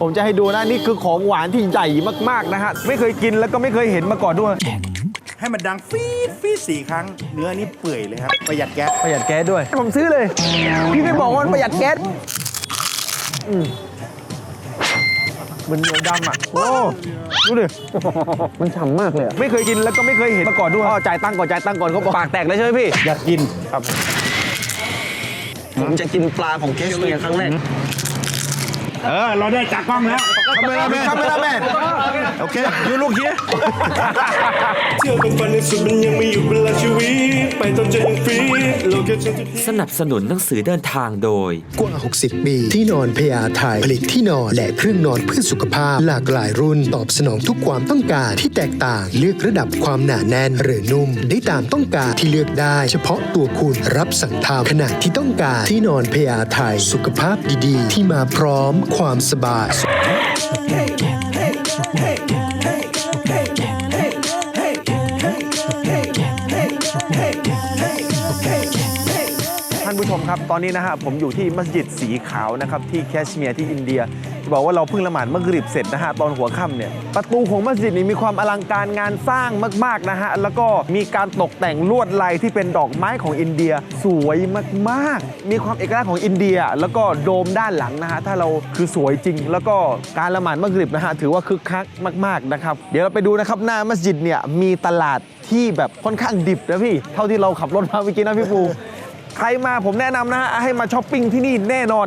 ผมจะให้ดูนะนี่คือของหวานที่ใหญ่มากๆนะฮะ ไม่เคยกินแล้วก็ไม่เคยเห็นมาก่อนด้วย ให้มันดังฟีดฟีดสี่ครั้ง เนื้อนี่เปื่อยเลยครับ ประหยัดแก๊สประหยัดแก๊สด้วย ผมซื้อเลย พี่ไม่บอกว่ามันประหยัดแก๊สอืมมันเหนียวดำอะ โอ้ ดูดิ มันฉ่ำมากเลยอะไม่เคยกินแล้วก็ไม่เคยเห็นมาก่อนด้วยอ๋อจ่ายตังค์ก่อนจ่ายตังค์ก่อนเขาบอกปากแตกเลยใช่ไหมพี่ อยากกินครับผมจะกินปลาของเคสเมียครั้งแรก เออ เราได้จากกล้องแล้วคาเมราแมนคาเมราแมนโอเคยูลูกเฮียเที่ยวเป็นฝันในสุดมันยังไม่หยุดเวลาชีวิต ไปตอนใจยังฟรีโลเคชั่นที่ สนับสนุนหนังสือเดินทางโดย กว่า 60 ปี ที่นอนพยาไทยผลิตที่นอนและเครื่องนอนเพื่อสุขภาพ หลากหลายรุ่นตอบสนองทุกความต้องการที่แตกต่างเลือกระดับความหนาแน่น หรือนุ่ม ได้ตามต้องการที่เลือกได้ เฉพาะตัวคุณรับสั่งทำขนาดที่ต้องการที่นอนพยาไทยสุขภาพดีๆ ที่มาพร้อมความสบาย ท่านผู้ชมครับ ตอนนี้นะฮะผมอยู่ที่มัสยิดสีขาวนะครับ ที่แคชเมียร์ที่อินเดีย จะบอกว่าเราเพิ่งละหมาดมักริบเสร็จนะฮะตอนหัวค่ำเนี่ยประตูของมัสยิดนี้มีความอลังการงานสร้างมาก ๆนะฮะแล้วก็มีการตกแต่งลวดลายที่เป็นดอกไม้ของอินเดียสวยมากๆ มีความเอกลักษณ์ของอินเดีย แล้วก็โดมด้านหลังนะฮะถ้าเราคือสวยจริง แล้วก็การละหมาดมักริบนะฮะถือว่าคึกคักมาก ๆนะครับ เดี๋ยวเราไปดูนะครับหน้ามัสยิดเนี่ยมีตลาดที่แบบค่อนข้างดิบนะพี่ เท่าที่เราขับรถมาเมื่อกี้นะพี่ปู ใครมาผมแนะนำนะฮะให้มาช้อปปิ้งที่นี่แน่นอน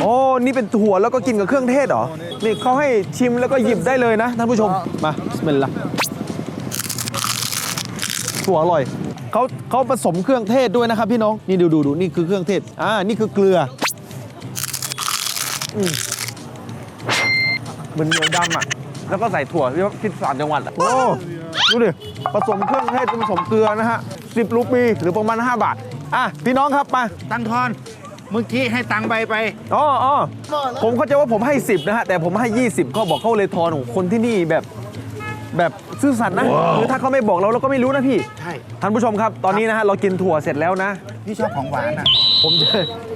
โอ้นี่เป็นถั่วแล้วก็กินกับเครื่องเทศเหรอ นี่เขาให้ชิมแล้วก็หยิบได้เลยนะท่านผู้ชม มาบิสมิลลาห์ถั่วอร่อยเขาเขาผสมเครื่องเทศด้วยนะครับพี่น้อง นี่ดูดูดูนี่คือเครื่องเทศ อ่า นี่คือเกลืออืมเหมือนเหนียวดำอะ แล้วก็ใส่ถั่วที่ที่สามจังหวัดอะ โอ้ ดูดิ ผสมเครื่องเทศผสมเกลือนะฮะสิบรูปีหรือประมาณ 5 บาท อะพี่น้องครับมาตังทอนเมื่อกี้ให้ตังใบไปอ๋ออ๋อผมเข้าใจว่าผมให้ 10 นะฮะ แต่ผมให้ 20เขาบอกเขาเลยทอนของคนที่นี่แบบแบบซื่อสัตย์นะคือถ้าเขาไม่บอกเราเราก็ไม่รู้นะพี่ ใช่ ท่านผู้ชมครับตอนนี้นะฮะเรากินถั่วเสร็จแล้วนะ พี่ชอบของหวานอะ ผมจะ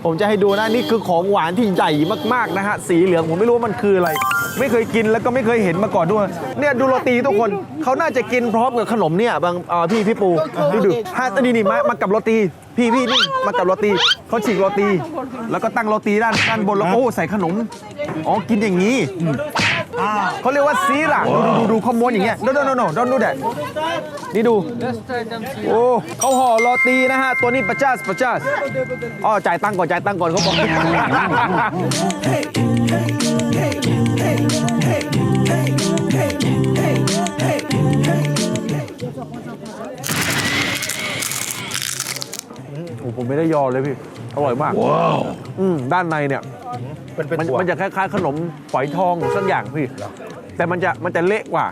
ผมจะให้ดูนะนี่คือของหวานที่ใหญ่มากๆนะฮะสีเหลืองผมไม่รู้ว่ามันคืออะไร ไม่เคยกินแล้วก็ไม่เคยเห็นมาก่อนด้วยเนี่ยดูโรตีทุกคนเขาน่าจะกินพร้อมกับขนมเนี่ยบางอ่าพี่พี่ปูดูดูฮะนี่นี่มามากับโรตี พี่พี่นี่มากับโรตีเขาฉีกโรตี แล้วก็ตั้งโรตีด้านด้านบนแล้วโอ้ใส่ขนมอ๋อกินอย่างนี้เขาเรียกว่าซีร่ะดูดูดูดูเขาม้วนอย่างเงี้ย no no no no don't do that นี่ดู โอ้เขาห่อโรตีนะฮะ ตัวนี้ประจัสประจัสอ๋อจ่ายตังค์ก่อนจ่ายตังค์ก่อนเขาบอก ผมไม่ได้ยอเลยพี่ อร่อยมาก ว้าว อืมด้านในเนี่ยเป็นเป็นมันถั่วมันจะคล้ายๆขนมฝอยทองสักอย่างพี่ แต่มันจะมันจะเละกว่า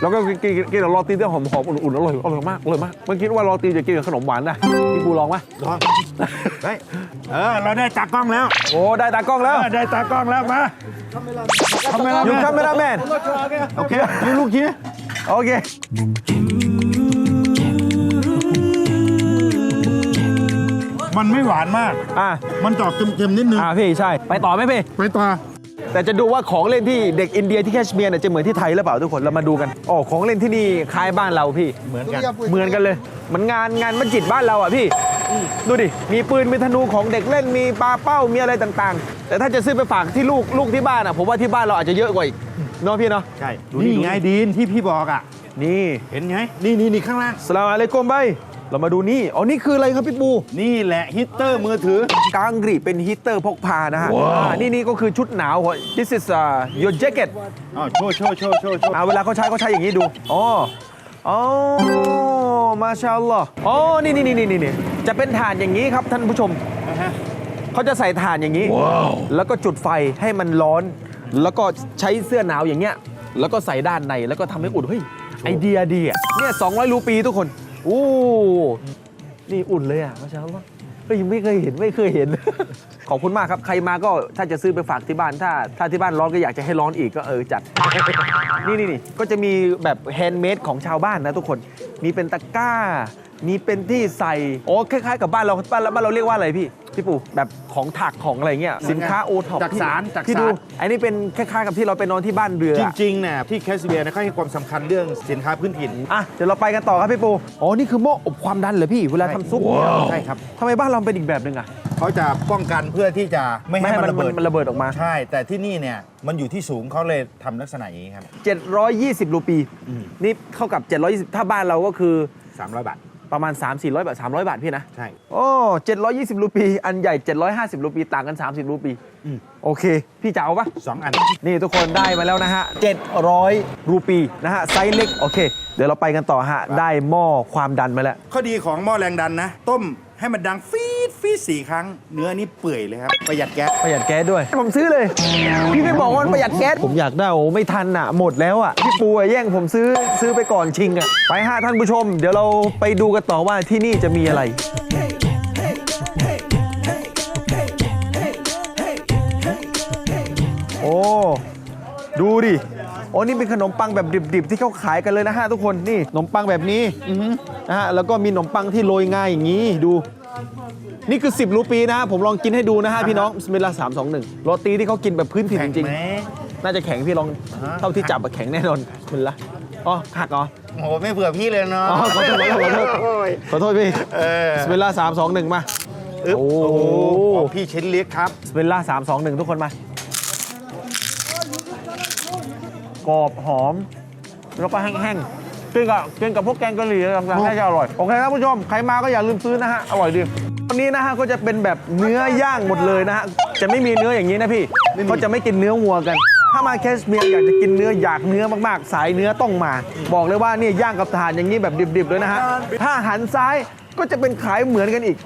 แล้วก็กินกินกินกับโรตีที่หอมๆอุ่นๆอร่อยอร่อยมากอร่อยมากมันคิดว่าโรตีจะกินกับขนมหวานได้พี่ปูลองไหมลองเฮ้ยเออเราได้จากกล้องแล้วโอ้ได้ตากล้องเอแล้วอได้จากกล้องแล้วมาคาเมราอยู่แมคานเมราแมนโอเค ยูลูกเฮียโอเค มันไม่หวานมาก อะมันจอดเค็มๆนิดนึง อะพี่ใช่ ไปต่อไหมพี่ ไปต่อ แต่จะดูว่าของเล่นที่เด็กอินเดียที่แคชเมียร์เนี่ยจะเหมือนที่ไทยหรือเปล่าทุกคนเรามาดูกันอ๋อของเล่นที่นี่คล้ายบ้านเราพี่ เหมือนกัน เหมือนกันเลยเหมันงานงานมัสยิดบ้านเราอะพี่ ดูดิ มีปืนมีธนูของเด็กเล่นมีปลาเป้ามีอะไรต่างๆ แต่ถ้าจะซื้อไปฝากที่ลูกลูกที่บ้านอะผมว่าที่บ้านเราอาจจะเยอะกว่าอีกเนาะพี่เนาะใช่ ดูดินี่ไงดีนที่พี่บอกอะ นี่ เห็นไง นี่นี่นี่ข้างล่างสลามอะลัยกุมใบ เรามาดูนี่ อ๋อ นี่คืออะไรครับพี่ปู นี่แหละฮิตเตอร์มือถือ กางกรีเป็นฮีตเตอร์พกพานะฮะอ่านี่นี่ก็คือชุดหนาวของ this is uh, your jacket อ๋อโชว์โชว์โชว์โชว์โชว์อ่าเวลาเขาใช้เขาใช้อย่างนี้ดู อ๋อ อ๋อ มาชาอัลลอฮ์อ๋อ นี่นี่นี่นี่นี่จะเป็นฐานอย่างนี้ครับท่านผู้ชม นะฮะเขาจะใส่ถ่านอย่างนี้ แล้วก็จุดไฟให้มันร้อน แล้วก็ใช้เสื้อหนาวอย่างเงี้ย แล้วก็ใส่ด้านใน แล้วก็ทำให้อุ่น เฮ้ย ไอเดียดีอะ เนี่ย 200 รูปีทุกคน โอ้นี่อุ่นเลยอะมาชาอัลลอฮ์เฮ้ยไม่เคยเห็นไม่เคยเห็น ขอบคุณมากครับ ใครมาก็ถ้าจะซื้อไปฝากที่บ้าน ถ้าถ้าที่บ้านร้อนก็อยากจะให้ร้อนอีกก็เออจัด นี่นี่นี่ก็จะมีแบบแฮนด์เมดของชาวบ้านนะทุกคน มีเป็นตะกร้ามีเป็นที่ใส่โอ้คล้ายๆกับบ้านเราบ้านเราบ้านเราเรียกว่าอะไรพี่พี่ปู่แบบของถักของอะไรเงี้ยสินค้าโอท็อปจักสารจักพี่สาดูรอันนี้เป็นคล้ายๆกับที่เราไปนอนที่บ้านเรือจอะริงๆเนี่ยที่แคสเบียร์เนี่ยเขาให้ความสำคัญเรื่องสินค้าพื้นถิ่น อะเดี๋ยวเราไปกันต่อครับพี่ปู อ๋อ นี่คือหม้ออบความดันเหรอพี่ เวลาทำซุปเนี่ยใช่ครับ ทำไมบ้านเราเป็นอีกแบบหนึ่งอะเขาจะป้องกันเพื่อที่จะไม่ให้มันระเบิด มันระเบิดออกมา ใช่ แต่ที่นี่เนี่ยมันอยู่ที่สูงเขาเลยทำลักษณะอย่างนี้ครับ 720รูปี นี่เข้ากับ 720 ถ้าบ้านเราก็คือ 300 บาท ประมาณ 3 400 บาท 300 บาทพี่นะ ใช่ โอ้720 รูปี อันใหญ่ 750 รูปี ต่างกัน 30 รูปี อืม โอเค พี่จะเอาปะสองอัน นี่ทุกคนได้มาแล้วนะฮะ 700 รูปีนะฮะ ไซส์เล็ก โอเค เดี๋ยวเราไปกันต่อฮะ ได้หม้อความดันมาแล้ว ข้อดีของหม้อแรงดันนะ ต้ม ให้มันดังฟีดฟีดสี่ครั้ง เนื้อนี่เปื่อยเลยครับ ประหยัดแก๊สประหยัดแก๊สด้วย ผมซื้อเลย พี่ไม่บอกว่ามันประหยัดแก๊สผมอยากได้โอ้ไม่ทันอะ หมดแล้วอะพี่ปูอะแย่งผมซื้อซื้อไปก่อนชิงอะไปฮะท่านผู้ชม เดี๋ยวเราไปดูกันต่อว่าที่นี่จะมีอะไร โอ้ ดูดิ โอ้นี่เป็นขนมปังแบบดิบๆ ที่เขาขายกันเลยนะฮะทุกคนนี่ขนมปังแบบนี้นะฮะแล้วก็มีขนมปังที่โรยง่ายอย่างนี้ดู นี่คือ 10รูปีนะฮะผมลองกินให้ดูนะฮะพี่น้องบิสมิลลาห์สามสองหนึ่งโรตีที่เขากินแบบพื้นถิ่นจริงแข็งไหม ๆ น่าจะแข็งพี่ลองฮะเท่าที่จับอะแข็งแน่นอนบิสมิลลาห์อ๋อหักเหรอ โอ้โหไม่เผื่อพี่เลยเนาะอ๋อขอโทษขอโทษขอโทษ โอ้ยขอโทษพี่เออบิสมิลลาห์สามสองหนึ่งมา อึ๊บโอ้โอ้โห โหของพี่เชนเล็กครับบิสมิลลาห์สามสองหนึ่งทุกคนมา กรอบหอม แล้วก็แห้งๆกินกับกินกับพวกแกงกะหรี่ต่างๆน่าจะอร่อย โอเคครับผู้ชม ใครมาก็อย่าลืมซื้อนะฮะ อร่อยดีวันนี้นะฮะก็จะเป็นแบบเนื้อย่างหมดเลยนะฮะ จะไม่มีเนื้ออย่างนี้นะพี่เขาจะไม่กินเนื้อวัวกัน ถ้ามาแคชเมียร์อยากจะกินเนื้ออยากเนื้อมากๆ สายเนื้อต้องมา บอกเลยว่านี่ย่างกับถ่านอย่างนี้แบบดิบๆเลยนะฮะ ถ้าหันซ้ายก็จะเป็นขายเหมือนกันอีก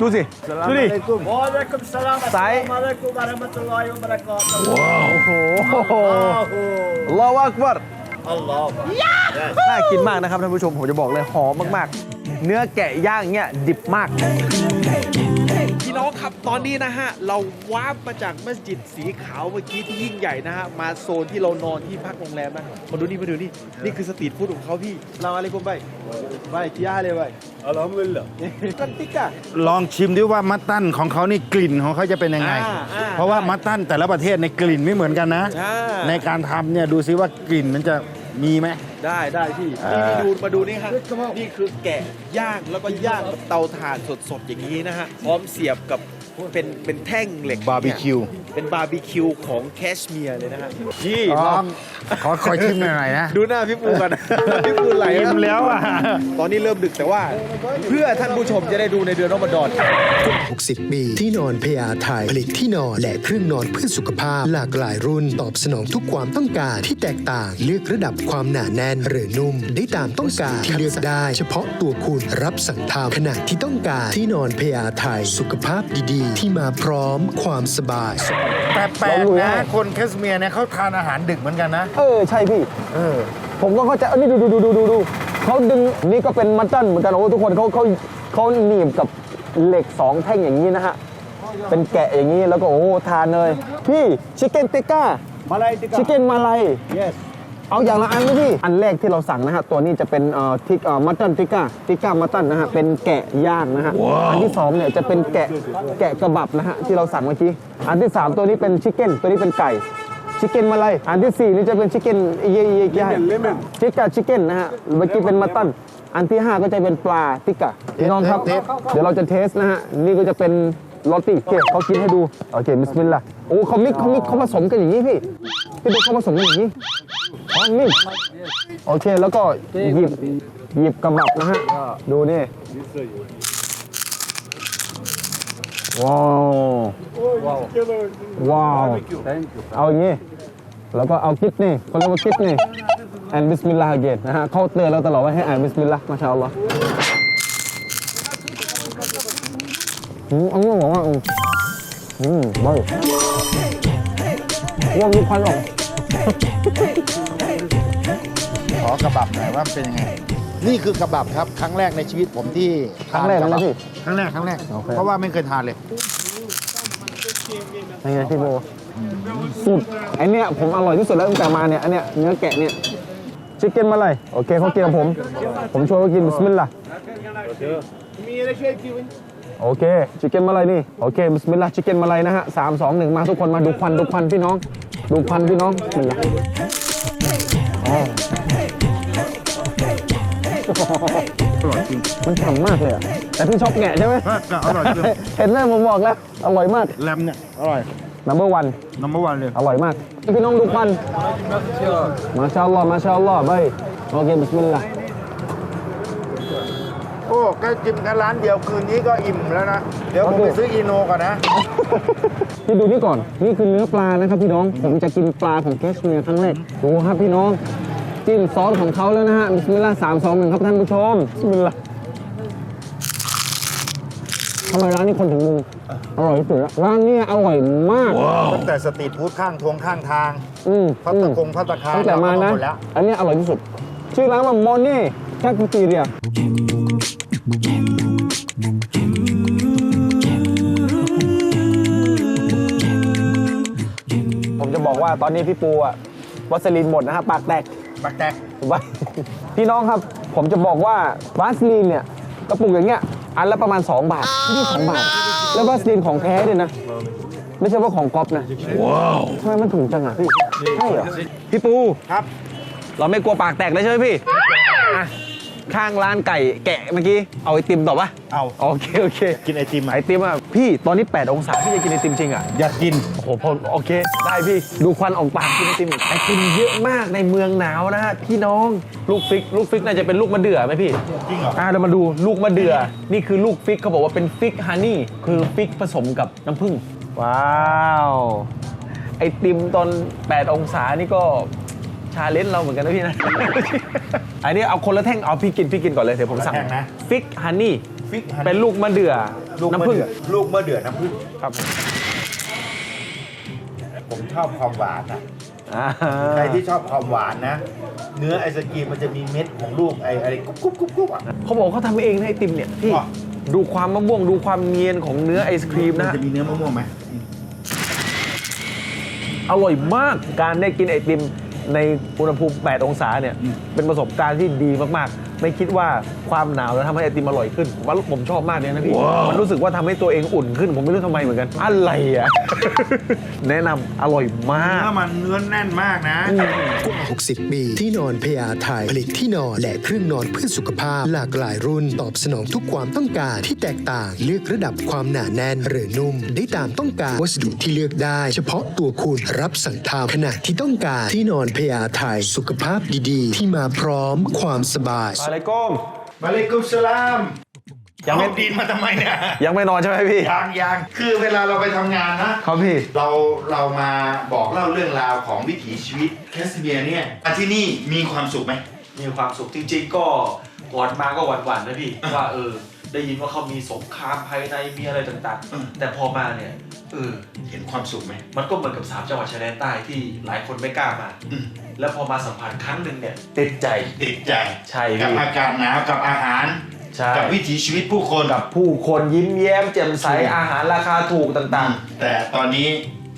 ดูสิ ดูดิซ้ายโอ้โหอัลลอฮฺอักบัรน่ากินมากนะครับท่านผู้ชม ผมจะบอกเลยหอมมากๆ เนื้อแกะย่างเนี่ยดิบมากพี่น้ องครับตอนนี้นะฮะ เราวาร์ปมาจากมัสยิดสีขาวเมื่อกี้ที่ยิ่งใหญ่นะฮะ มาโซนที่เรานอนที่พักโรงแรมนะมาดูนี่มาดูนี่ นี่คือสตรีทฟู้ดของเขาพี่เราอะไรกุมไปไปกิยาเลยไปอัลฮัมดุลิลละกันติกะลองชิมดิว่ามัตตันของเขานี่กลิ่นของเขาจะเป็นยังไงอ่าอ่าเพราะว่ามัตตันแต่ละประเทศในกลิ่นไม่เหมือนกันนะอ่าในการทำเนี่ยดูซิว่ากลิ่นมันจะ มีไหม ได้ได้พี่อ่านี่นี่ดูมาดูนี่ครับนี่คือแกะย่างแล้วก็ย่างกับเตาถ่านสดๆอย่างนี้นะฮะพร้อมเสียบกับ เป็นเป็นแท่งเหล็กบาร์บีคิวเนี่ยเป็นบาร์บีคิวของแคชเมียร์เลยนะฮะพี่อ๋อลองขอขอชิมหน่อยนะ ดูหน้าพี่ปูกันพี่ปูไหลอิ่มแล้วอะตอนนี้เริ่มดึกแต่ว่า เพื่อท่านผู้ชมจะได้ดูในเดือนรอมฎอน60 ปี ที่นอนพยาไทยผลิตที่นอนและเครื่องนอนเพื่อสุขภาพ หลากหลายรุ่นตอบสนองทุกความต้องการที่แตกต่างเลือกระดับความหนาแน่นหรือนุ่มได้ตามต้องการที่เลือกได้ เฉพาะตัวคุณรับสั่งทำขนาดที่ต้องการที่นอนพยาไทยสุขภาพดีๆที่มาพร้อมความสบายแต่แปลกนะ คนแคสเมียร์เนี่ยเขาทานอาหารดึกเหมือนกันนะ เออ ใช่พี่ เออ ผมก็เข้าใจเอันนี้ดูดูดูดูดูดูเขาดึงนี่ก็เป็นมัตตันเหมือนกันโอ้ทุกคนเขาเขาเขาหนีบกับเหล็กสองแท่งอย่างนี้นะฮะ เป็นแกะอย่างนี้แล้วก็โอ้ทานเลย พี่ชิคเก้นเตก้ามาลายชิคเก้นมาลาย yes เอาอย่างละอันไหมพี่ อันแรกที่เราสั่งนะฮะ ตัวนี้จะเป็นเอ่อทิกเอ่อมัตตันติก้าติก้ามัตตันนะฮะ เป็นแกะย่างนะฮะ อันที่สองเนี่ยจะเป็นแกะแกะกระบับนะฮะที่เราสั่งเมื่อกี้ อันที่สามตัวนี้เป็นชิคเก้น ตัวนี้เป็นไก่ ชิคเก้นมาเลยอันที่สี่นี่จะเป็นชิคเก้นเย่เย่ย่ติก้าชิคเก้นนะฮะ เมื่อกี้เป็นมัตตัน อันที่ห้าก็จะเป็นปลาติก้าพี่น้องครับเทสเดี๋ยวเราจะเทสนะฮะ นี่ก็จะเป็น โรตีโอเคเขากินให้ดูโอเคบิสมิลลาห์โอ้เขามิกเขามิกเขาผสมกันอย่างนี้พี่พี่ดูเขาผสมกันอย่างนี้อ๋อมิกโอเคแล้วก็หยิบหยิบกระบับนะฮะดูนี่ว้าวว้าวเอาอย่างนี้แล้วก็เอาคิดนี่เขาเรียกว่าคิดนี่อ่านบิสมิลลาห์เกตนะฮะเขาเตือนเราตลอดว่าให้อ่านบิสมิลลาห์มาชาอัลลอฮ์ อืมอันนี้บอกว่าอืมอืมไม่ว่ามีควันออกขอกระบับหน่อยว่ามันเป็นยังไง นี่คือกระบับครับ ครั้งแรกในชีวิตผมที่ครั้งแรกทานนะบับพี่ครั้งแรกครั้งแรก โอเค เพราะว่าไม่เคยทานเลยยังไงพี่โบสุดไอเนี้ยผมอร่อยที่สุดแล้วตั้งแต่มาเนี่ยอันเนี้ยเนื้อแกะเนี่ยชิคเก้นมาเลยโอเคเขากินกับผม ผมชวนเขากินบิสมิลลาห์ โอเคชิคเก้นมาลายนี่โอเคบิสมิลลาห์ชิคเก้นมาลายนะฮะสามสองหนึ่งมาทุกคนมาดูควันดูควันพี่น้อง ดูควันพี่น้องบิสมิลลาห์อ๋อมันฉ่ำมากเลยอะแต่พี่ชอบแงะใช่ไหมอร่อยจริงเห็นไหมผมบอกแล้วอร่อยมากแรมเนี่ยอร่อย number one number one เลย อร่อยมากพี่น้องดูควันมาชาอัลลอฮ์มาชาอัลลอฮ์ไปโอเคบิสมิลลาห์ โอ้แค่กินแค่ร้านเดียวคืนนี้ก็อิ่มแล้วนะ เดี๋ยวผมไปซื้ออีโนก่อนนะ พี่ดูนี่ก่อน นี่คือเนื้อปลานะครับพี่น้อง ผมจะกินปลาของแคชเมียร์ครั้งแรกดูครับพี่น้อง จิ้มซอสของเขาแล้วนะฮะบิสมิลลาห์สามสองหนึ่งครับท่านผู้ชมบิสมิลลาห์ทำไมร้านนี้คนถึงมุงอร่อยที่สุดละร้านเนี้อร่อยมาก ตั้งแต่สตรีทฟู้ดข้างทวงข้างทางอืมพัตตะคงพัตตะคารตั้งแต่มานะเรเอหดแล้วอันนี้อร่อยที่สุด ชื่อร้านว่ามอนนี่แคคทีเรีย ผมจะบอกว่าตอนนี้พี่ปูอะวัสลีนหมดนะฮะปากแตกบักแตก ไว้พี่น้องครับ ผมจะบอกว่าวัสลีนเนี่ยกระปุกอย่างเงี้ยอันละประมาณ 2 บาทนี่สองบาท แล้ววัสลีนของแท้ด้วยนะ ไม่ใช่ว่าของก๊อปนะว้าวทำไมมันถูกจังอะพี่ใช่เหรอพี่ปูครับ เราไม่กลัวปากแตกเลยใช่ไหมพี่อะ ข้างร้านไก่แกะเมื่อกี้เอาไอติมต่อปะเอาโอเคโอเคกินไอติมไอติมอะพี่ตอนนี้ 8 องศาพี่จะกินไอติมจริงอะอยากกินโอ้โหพอโอเค ได้พี่ดูควันออกปากกินไอติมไอติมเยอะมากในเมืองหนาวนะฮะพี่น้องลูกฟิก ลูกฟิกน่าจะเป็นลูกมะเดื่อไหมพี่จริงเหรออ่าเรามาดูลูกมะเดื่อนี่คือลูกฟิกเขาบอกว่าเป็นฟิกฮันนี่คือฟิกผสมกับน้ำผึ้งว้าวไอติมตอน 8 องศานี่ก็ชาเลนจ์เราเหมือนกันนะพี่นะ อันนี้เอาคนละแท่งเอาพี่กินพี่กินก่อนเลยเดี๋ยวผมสั่งคนละแท่งนะ ฟิกฮันนี่ฟิกฮันนี่เป็นลูกมะเดื่อลูกมะน้ำผึ้งเดือลูกมะเดือน้ำผึ้งครับผมผมชอบความหวานอะอ่าใครที่ชอบความหวานนะ เนื้อไอศกรีมมันจะมีเม็ดของลูกไออะไรกุ๊บกุ๊บกุ๊บกุ๊บอะ เขาบอกเขาทำเองนะไอติมเนี่ยพี่อ๋อ ดูความมะม่วงดูความเนียนของเนื้อไอศครีมมันนะจะมีเนื้อมะม่วงไหมอร่อยมากการได้กินไอติม ในอุณหภูมิ 8 องศาเนี่ยเป็นประสบการณ์ที่ดีมากๆ ไม่คิดว่า ความหนาวแล้วทำให้ไอติมอร่อยขึ้นว่าผมชอบมากเลยนะพี่ มันรู้สึกว่าทำให้ตัวเองอุ่นขึ้น ผมไม่รู้ทำไมเหมือนกัน อะไรอะ แนะนำอร่อยมาก เนื้อมันเนื้อแน่นมากนะ กว่า 60 ปี ที่นอนพยาไทยผลิตที่นอนและเครื่องนอนเพื่อสุขภาพ หลากหลายรุ่นตอบสนองทุกความต้องการที่แตกต่างเลือกระดับความหนาแน่น หรือนุ่ม ได้ตามต้องการวัสดุที่เลือกได้ เฉพาะตัวคุณรับสั่งทำขนาดที่ต้องการที่นอนพยาไทยสุขภาพดีๆ ที่มาพร้อมความสบาย อะไรก้มมาเลกุมสลามยังไม่เอาดินมาทำไมเนี่ยยังไม่นอนใช่ไหมพี่ ยางยางคือเวลาเราไปทำงานนะ ครับพี่ เราเรามาบอกเล่าเรื่องราวของวิถีชีวิตแคสเบียเนี่ยอะที่นี่มีความสุขไหม มีความสุขจริงๆก็ก่อนมาก็หวั่นๆนะพี่ ว่าเออได้ยินว่าเขามีสงครามภายในมีอะไรต่างอืม ๆ แต่พอมาเนี่ย เออเห็นความสุขไหมมันก็เหมือนกับสามจังหวัดชายแดนใต้ที่หลายคนไม่กล้ามาอืมแล้วพอมาสัมผัสครั้งหนึ่งเนี่ยติดใจติดใจใช่พี่กับอากาศหนาวกับอาหารใช่กับวิถีชีวิตผู้คนกับผู้คนยิ้มแย้มแจ่มใสอาหารราคาถูกต่างแต่ตอนนี้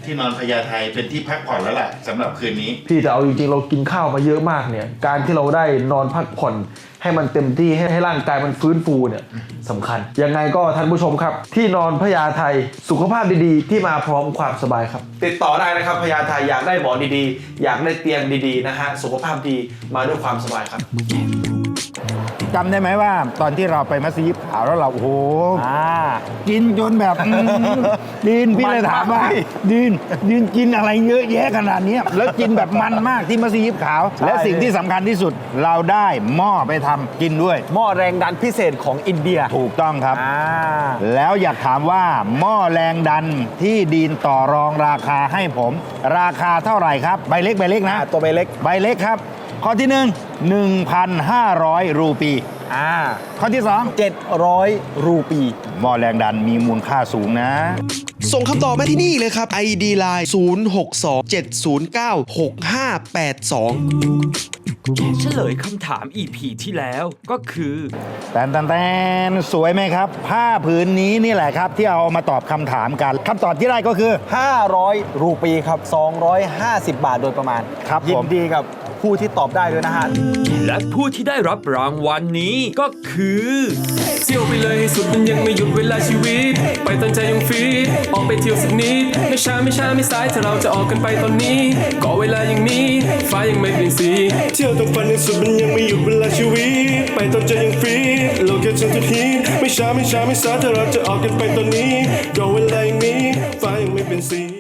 ที่นอนพญาไทเป็นที่พักผ่อนแล้วล่ะสำหรับคืนนี้ๆพี่แต่เอาจริงๆเรากินข้าวมาเยอะมากเนี่ย การที่เราได้นอนพักผ่อนให้มันเต็มที่ให้ให้ร่างกายมันฟื้นฟูเนี่ยสำคัญ ยังไงก็ท่านผู้ชมครับ ที่นอนพญาไทสุขภาพดีๆ ที่มาพร้อมความสบายครับ ติดต่อได้นะครับพญาไทอยากได้หมอนดีๆ อยากได้เตียงดีๆนะฮะสุขภาพดีมาด้วยความสบายครับ จำได้ไหมว่า ตอนที่เราไปมัสยิดขาวแล้วเราโอ้โหอ่า กินจนแบบอืมดินพี่เลยถามว่าดินดินกินอะไรเยอะแยะขนาดเนี้ยแล้วกินแบบมันมากที่มัสยิดขาว และสิ่งที่สำคัญที่สุดเราได้หม้อไปทำกินด้วย หม้อแรงดันพิเศษของอินเดียถูกต้องครับ อ่า แล้วอยากถามว่าหม้อแรงดันที่ดีนต่อรองราคาให้ผม ราคาเท่าไหร่ครับ ใบเล็กใบเล็กนะอ่าตัวใบเล็ก ใบเล็กครับ ข้อที่หนึ่ง1,500 รูปี อ่า ข้อที่สอง700 รูปี หม้อแรงดันมีมูลค่าสูงนะ ส่งคำตอบมาที่นี่เลยครับ ID Line 0627096582เฉลยคำถาม EP ที่แล้วก็คือแตนแตนแตนสวยไหมครับ ผ้าผืนนี้นี่แหละครับ ที่เอามาตอบคำถามกันคำตอบที่ได้ก็คือ 500 รูปีครับ 250 บาทโดยประมาณ ครับยิผนมดีกับ ผู้ที่ตอบได้ด้วยนะฮะ และผู้ที่ได้รับรางวัลนี้ก็คือเที่ยวไปเลยให้สุดมันยังไม่หยุดเวลาชีวิต ไปตอนใจยังฟีดออกไปเที่ยวสักนิดไม่ช้าไม่ช้าไม่สายถ้าเราจะออกกันไปตอนนี้ก็เวลายังมีฟ้ายังไม่เปลี่ยนสีเที่ยวต้องฝันให้สุดมันยังไม่หยุดเวลาชีวิต ไปตอนใจยังฟีดโลเคชั่นทุกทีไม่ช้าไม่ช้าไม่สายถ้าเราจะออกกันไปตอนนี้ก็เวลายังมีฟ้ายังไม่เปลี่ยนสี